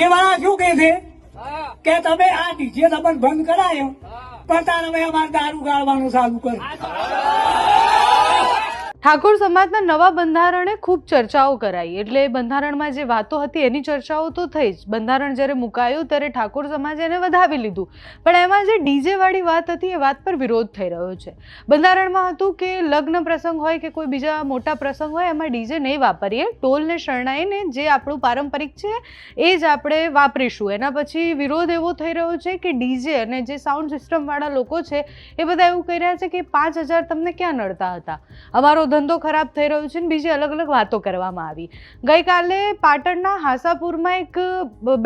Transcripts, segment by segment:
DJ વાળા શું કે છે? કે તમે આ ડીજે તમને બંધ કરાયો પણ તાર હવે અમારે દારૂ ગાળવાનું ચાલુ કર્યું ઠાકોર સમાજના નવા બંધારણે ખૂબ ચર્ચાઓ કરાઈ. એટલે બંધારણમાં જે વાતો હતી એની ચર્ચાઓ તો થઈ જ. બંધારણ જ્યારે મુકાયું ત્યારે ઠાકોર સમાજે એને વધાવી લીધું. પણ એમાં જે ડીજેવાળી વાત હતી એ વાત પર વિરોધ થઈ રહ્યો છે. બંધારણમાં હતું કે લગ્ન પ્રસંગ હોય કે કોઈ બીજા મોટા પ્રસંગ હોય, એમાં ડીજે નહીં વાપરીએ. ટોલને શરણાઈને જે આપણું પારંપરિક છે, એ જ આપણે વાપરીશું. એના પછી વિરોધ એવો થઈ રહ્યો છે કે ડીજે અને જે સાઉન્ડ સિસ્ટમવાળા લોકો છે, એ બધા એવું કહી રહ્યા છે કે પાંચ હજાર તમને ક્યાં નડતા હતા? અમારો ધંધો ખરાબ થઈ રહ્યો છે ને બીજી અલગ અલગ વાતો કરવામાં આવી. ગઈકાલે પાટણના હાસાપુરમાં એક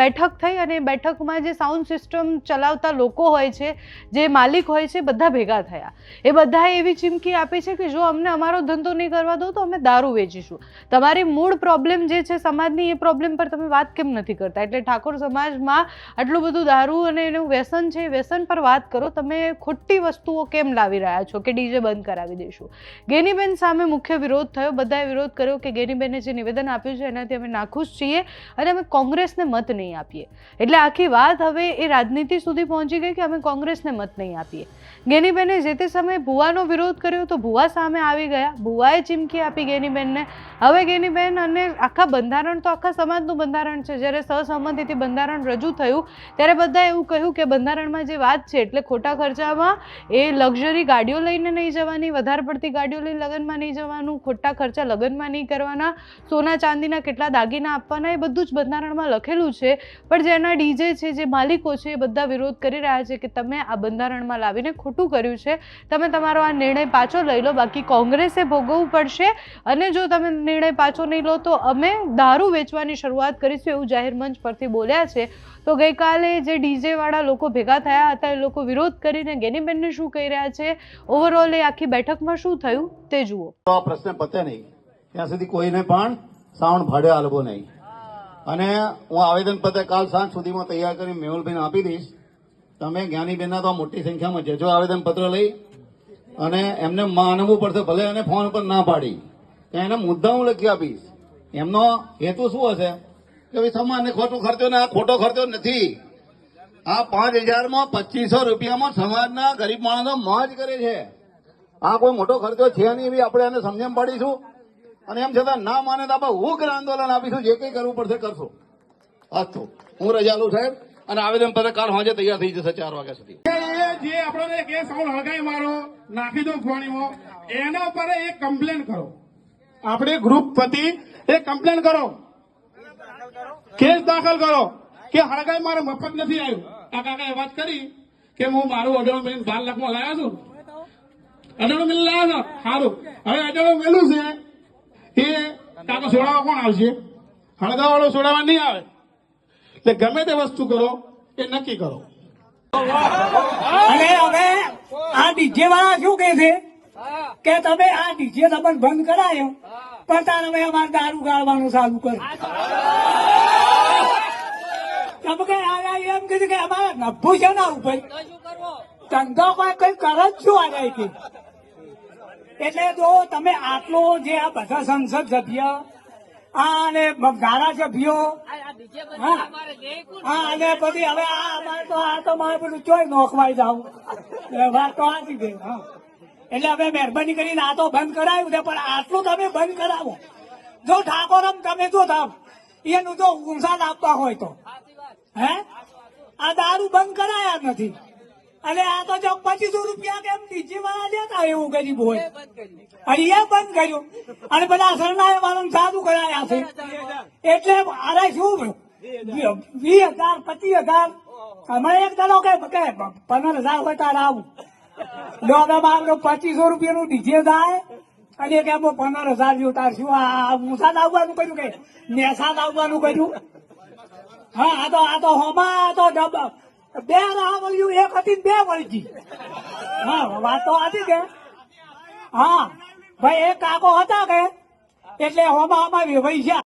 બેઠક થઈ અને બેઠકમાં જે સાઉન્ડ સિસ્ટમ ચલાવતા લોકો હોય છે, જે માલિક હોય છે, બધા ભેગા થયા. એ બધાએ એવી ચીમકી આપી છે કે જો અમને અમારો ધંધો નહીં કરવા દો તો અમે દારૂ વેચીશું. તમારી મૂળ પ્રોબ્લેમ જે છે સમાજની, એ પ્રોબ્લેમ પર તમે વાત કેમ નથી કરતા? એટલે ઠાકોર સમાજમાં આટલું બધું દારૂ અને એનું વ્યસન છે વ્યસન પર વાત કરો. તમે ખોટી વસ્તુઓ કેમ લાવી રહ્યા છો કે ડીજે બંધ કરાવી દઈશું ગેનીબેન સામે મુખ્ય વિરોધ થયો. બધાએ વિરોધ કર્યો કે ગેનીબેને જે નિવેદન આપ્યું છે એનાથી અમે નાખુશ છીએ અને અમે કોંગ્રેસને મત નહીં આપીએ. એટલે આખી વાત હવે એ રાજનીતિ સુધી પહોંચી ગઈ કે અમે કોંગ્રેસને મત નહીં આપીએ. ગેનીબેને જે તે સમયે ભુવાનો વિરોધ કર્યો તો ભુવા સામે આવી ગયા. ભુવાએ ચીમકી આપી ગેનીબેનને. હવે ગેનીબેન અને આખા બંધારણ તો આખા સમાજનું બંધારણ છે. જ્યારે સહસંમતિથી બંધારણ રજૂ થયું, ત્યારે બધાએ એવું કહ્યું કે બંધારણમાં જે વાત છે, એટલે ખોટા ખર્ચામાં એ લક્ઝરી ગાડીઓ લઈને નહીં જવાની, વધારે પડતી ગાડીઓ લઈને લગ્નમાં નહીં જવાનું, ખોટા ખર્ચા લગ્નમાં નહીં કરવાના, સોના ચાંદીના કેટલા દાગીના આપવાના, એ બધું જ બંધારણમાં લખેલું છે. પણ જેના ડીજે છે, જે માલિકો છે, એ બધા વિરોધ કરી રહ્યા છે કે તમે આ બંધારણમાં લાવીને ખોટું કર્યું છે. તમે તમારો આ નિર્ણય પાછો લઈ લો, બાકી કોંગ્રેસે ભોગવવું પડશે. અને જો તમે નિર્ણય પાછો નહીં લો, તો અમે દારૂ વેચવાની શરૂઆત કરીશું એવું જાહેર મંચ પરથી બોલ્યા છે. તો ગઈકાલે જે ડીજેવાળા લોકો ભેગા થયા હતા, એ લોકો વિરોધ કરીને ગેનીબેનને શું કહી રહ્યા છે? ઓવરઓલ એ આખી બેઠકમાં શું થયું? તે જુઓ. આ પ્રશ્ન પતે નહીં. ત્યાં સુધી કોઈને પણ સાઉન્ડ ભાડે આલવો નહીં. અને હું આવેદન પત્ર કાલ સાંજ સુધીમાં તૈયાર કરી મેહુલભાઈને આપી દઈશ. તમે જ્ઞાનીબેનના તો મોટી સંખ્યામાં જજો આવેદન પત્ર લઈ અને એમને માનવું પડશે, ભલે એને ફોન પર ના પાડી. તો એને મુદ્દા હું લખી આપીશ. એમનો હેતુ શું હશે? કે ભાઈ સમાજને ખોટો ખર્ચો ને આ ખોટો ખર્ચો નથી. આ પાંચ હજારમાં પચીસો રૂપિયામાં સમાજના ગરીબ માણસો મોજ કરે છે. આ કોઈ મોટો ખર્ચો છે નહીં એવી આપણે એને સમજણ પાડીશું. અને એમ છતાં ના માને તો આપણે ઉગ્ર આંદોલન આપીશું, જે કંઈ કરવું પડશે કરશું. અસ્તુ હું રજાલુ સાહેબ, અને આવેદન પત્ર કાલ સાંજે તૈયાર થઈ જશે ચાર વાગ્યા સુધી. જે આપણને એક સાઉન્ડ હળગાઈ મારો, નાખી દો ફોણીમાં એના પર એક કમ્પ્લેન કરો. આપણે ગ્રુપ પતિ, એક કમ્પ્લેન કરો. કેસ દાખલ કરો. કે હળગાઈ મારે મફત નથી આવ્યું. આ એ વાત કરી કે હું મારું અઢાર મહિને બાર લાખમાં લાવ્યા છું. અઢાર મિનિટ લાવ્યા સારું. હવે અઢાર મેલું છે. એ કાકા છોડાવવા કોણ આવશે? હળગા વાળો છોડાવવા નહીં આવે. એટલે ગમે તે વસ્તુ કરો, એ નક્કી કરો. અને હવે આ ડીજે વાળા શું કે છે? કે તમે આ ડીજે તમને બંધ કરાયો, પણ તાર હવે અમારે દારૂ ગાળવાનું ચાલુ કર્યું તમે એમ કીધું કે અમારે નભું છે ના ઉપર. ધંધો કોઈ કઈ કરે જ શું આ એટલે જો તમે આટલો જે આ બધા સંસદ સભ્ય આ અને ધારાસભ્યો હા. હા અને પછી હવે આ અમારે તો આ તો મારે પેલું ચોય નોખવાઈ જાવ વાત તો આજી ગઈ હા. એટલે હવે મહેરબાની કરીને આ તો બંધ કરાવ્યું છે પણ આટલું તમે બંધ કરાવો. જો ઠાકોરમ તમે જો થાવ એનું જો ઉંસાદ આપવા હોય તો. હે? આ દારૂ બંધ કરાયા નથી. અને આ તો જો પચીસો રૂપિયા કેમ નીચે વાળા લેતા? એવું ગરીબ હોય. અને એ બંધ કર્યું. અને બધા શરણાય વાળા સાદું કરાયા છે. એટલે અરે શું વીસ હજાર પચીસ હજાર. હમણાં એક દડો કે પંદર હજાર હોય તારે આવું. દોડા મારો પચીસો રૂપિયાનું ડીજે થાય અને કે પંદર હજાર જેવું તાર શું આ મુસાદ આવવાનું કર્યું કે? નેસાદ આવવાનું કર્યું? હા આ તો આ તો હોમાં આ તો ડબ- બે રાહ વળ્યું, એક હતી બે વળગી. હા, વાત હતી કે? હા. ભાઈ, એક કાકો હતા કે? એટલે હોમાં હોમાં વેવાઈ છે